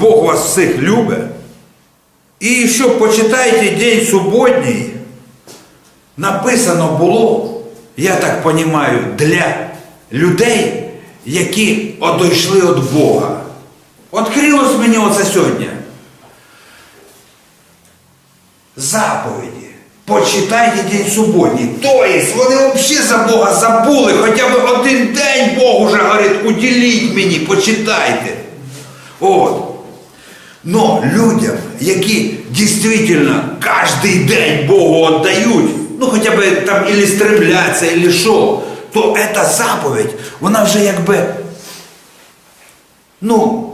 Бог вас всіх любить. І що почитайте День суботній, написано було, я так розумію, для людей, які одійшли від Бога. Открилось мені оце сьогодні. Заповіді. Почитайте День суботній. Тобто вони взагалі за Бога забули. Хоча б один день Бог уже говорить, уділіть мені, почитайте. От. Но людям, які дійсно кожен день Богу віддають, ну хоча б там ілі стремляться, ілі що, то ця заповідь, вона вже якби, ну,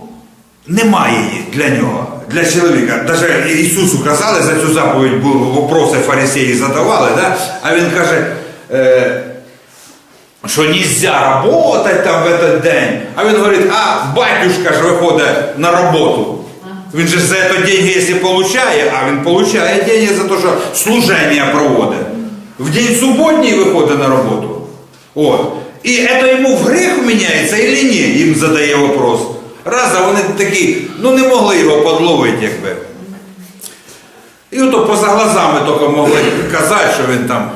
немає її для нього, для чоловіка. Даже Ісусу казали за цю заповідь, вопроси фарисеї задавали, да? а він каже, е, що нельзя работать там в этот день. А він говорить, а батюшка ж виходить на роботу. Він же за це деньги, якщо получає, а він получає деньги за те, що служення проводить. В день суботній виходить на роботу. От. І це йому в гріх вміняється чи ні? Їм задає вопрос. Раз, а вони такі, ну не могли його подловити, якби. І ото поза глазами тільки могли казати, що він там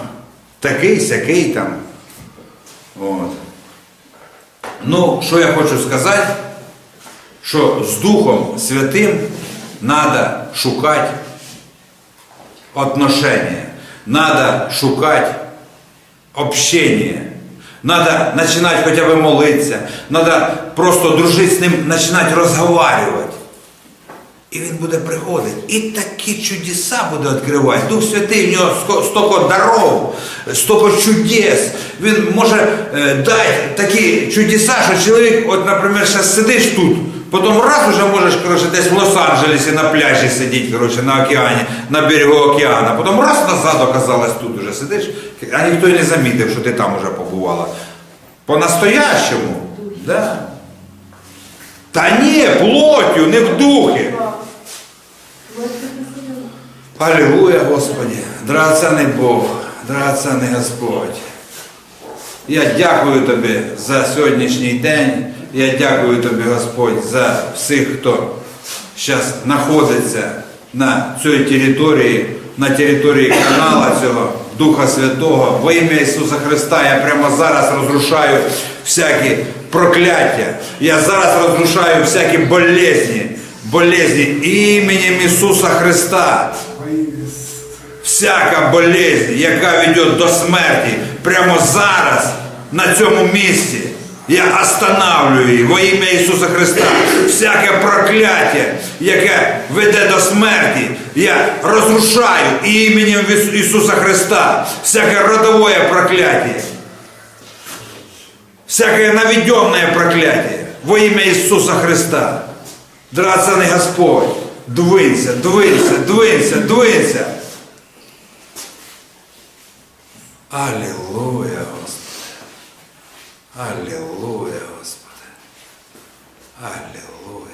такий, сякий там. От. Ну, що я хочу сказати, що з Духом Святим треба шукати отношения, треба шукати общение. Надо начинать хотя бы молиться, надо просто дружити з ним, починати розговаривати. І він буде приходити. І такі чудеса буде відкривати. Дух Святий, в нього стільки даров, стільки чудес. Він може е, дати такі чудеса, що чоловік, от, наприклад, зараз сидиш тут, потім раз уже можеш коротше, десь в Лос-Анджелесі на пляжі сидіти, коротше, на океані, на берегу океану. Потім раз назад оказалось тут уже сидиш, а ніхто й не замітив, що ти там уже побувала. По-настоящему. Да. Та ні, плотю, не в духі. Аллилуйя, Господи, драгоценний Бог, драгоценний Господь. Я дякую Тобі за сьогоднішній день. Я дякую Тобі, Господь, за всіх, хто зараз знаходиться на цій території, на території канала цього Духа Святого. Во ім'я Ісуса Христа я прямо зараз розрушаю всякі прокляття. Я зараз розрушаю всякі болезні, болезні іменем Ісуса Христа всяка болезнь, яка веде до смерті, прямо зараз, на цьому місці, я останавливаю во ім'я Ісуса Христа. Всяке прокляття, яке веде до смерті, я розрушаю іменем Ісуса Христа. Всяке родовое прокляття. Всякое наведенное проклятие во имя Иисуса Христа. Драгоценный Господь, двинься, двинься, двинься, двинься. Аллилуйя, Господи. Аллилуйя, Господи. Аллилуйя,